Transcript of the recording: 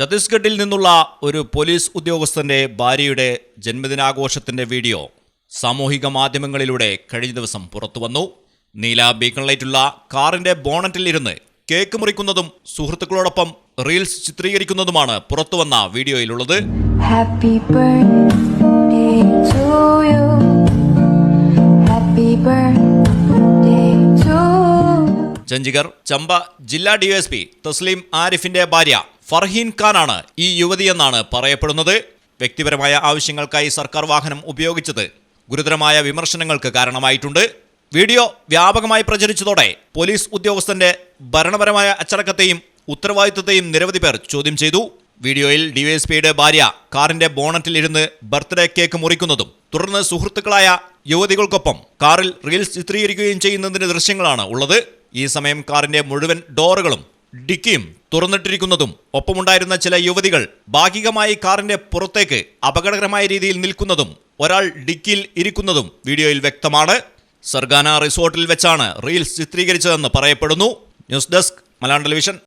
ഛത്തീസ്ഗഡിൽ നിന്നുള്ള ഒരു പോലീസ് ഉദ്യോഗസ്ഥന്റെ ഭാര്യയുടെ ജന്മദിനാഘോഷത്തിന്റെ വീഡിയോ സാമൂഹിക മാധ്യമങ്ങളിലൂടെ കഴിഞ്ഞ ദിവസം പുറത്തുവന്നു. നീല ബീക്കൺ ലൈറ്റുള്ള കാറിന്റെ ബോണറ്റിൽ ഇരുന്ന് കേക്ക് മുറിക്കുന്നതും സുഹൃത്തുക്കളോടൊപ്പം റീൽസ് ചിത്രീകരിക്കുന്നതുമാണ് പുറത്തുവന്ന വീഡിയോയിലുള്ളത്. To ചഞ്ചിഗർ ചമ്പ ജില്ലാ ഡിവൈഎസ്പി തസ്ലീം ആരിഫിന്റെ ഭാര്യ ഫർഹീൻ ഖാനാണ് ഈ യുവതിയെന്നാണ് പറയപ്പെടുന്നത്. വ്യക്തിപരമായ ആവശ്യങ്ങൾക്കായി സർക്കാർ വാഹനം ഉപയോഗിച്ചത് ഗുരുതരമായ വിമർശനങ്ങൾക്ക് കാരണമായിട്ടുണ്ട്. വീഡിയോ വ്യാപകമായി പ്രചരിച്ചതോടെ പോലീസ് ഉദ്യോഗസ്ഥന്റെ ഭരണപരമായ അച്ചടക്കത്തെയും ഉത്തരവാദിത്വത്തെയും നിരവധി പേർ ചോദ്യം ചെയ്തു. വീഡിയോയിൽ ഡിവൈഎസ്പിയുടെ ഭാര്യ കാറിന്റെ ബോണറ്റിൽ ഇരുന്ന് ബർത്ത്ഡേ കേക്ക് മുറിക്കുന്നതും തുടർന്ന് സുഹൃത്തുക്കളായ യുവതികൾക്കൊപ്പം കാറിൽ റീൽസ് ചിത്രീകരിക്കുകയും ചെയ്യുന്നതിന്റെ ദൃശ്യങ്ങളാണ് ഉള്ളത്. ഈ സമയം കാറിന്റെ മുഴുവൻ ഡോറുകളും ഡിക്കിയും തുറന്നിട്ടിരിക്കുന്നതും ഒപ്പമുണ്ടായിരുന്ന ചില യുവതികൾ ഭാഗികമായി കാറിന്റെ പുറത്തേക്ക് അപകടകരമായ രീതിയിൽ നിൽക്കുന്നതും ഒരാൾ ഡിക്കിയിൽ ഇരിക്കുന്നതും വീഡിയോയിൽ വ്യക്തമാണ്. സർഗാന റിസോർട്ടിൽ വെച്ചാണ് റീൽസ് ചിത്രീകരിച്ചതെന്ന് പറയപ്പെടുന്നു. News desk Malayalam television.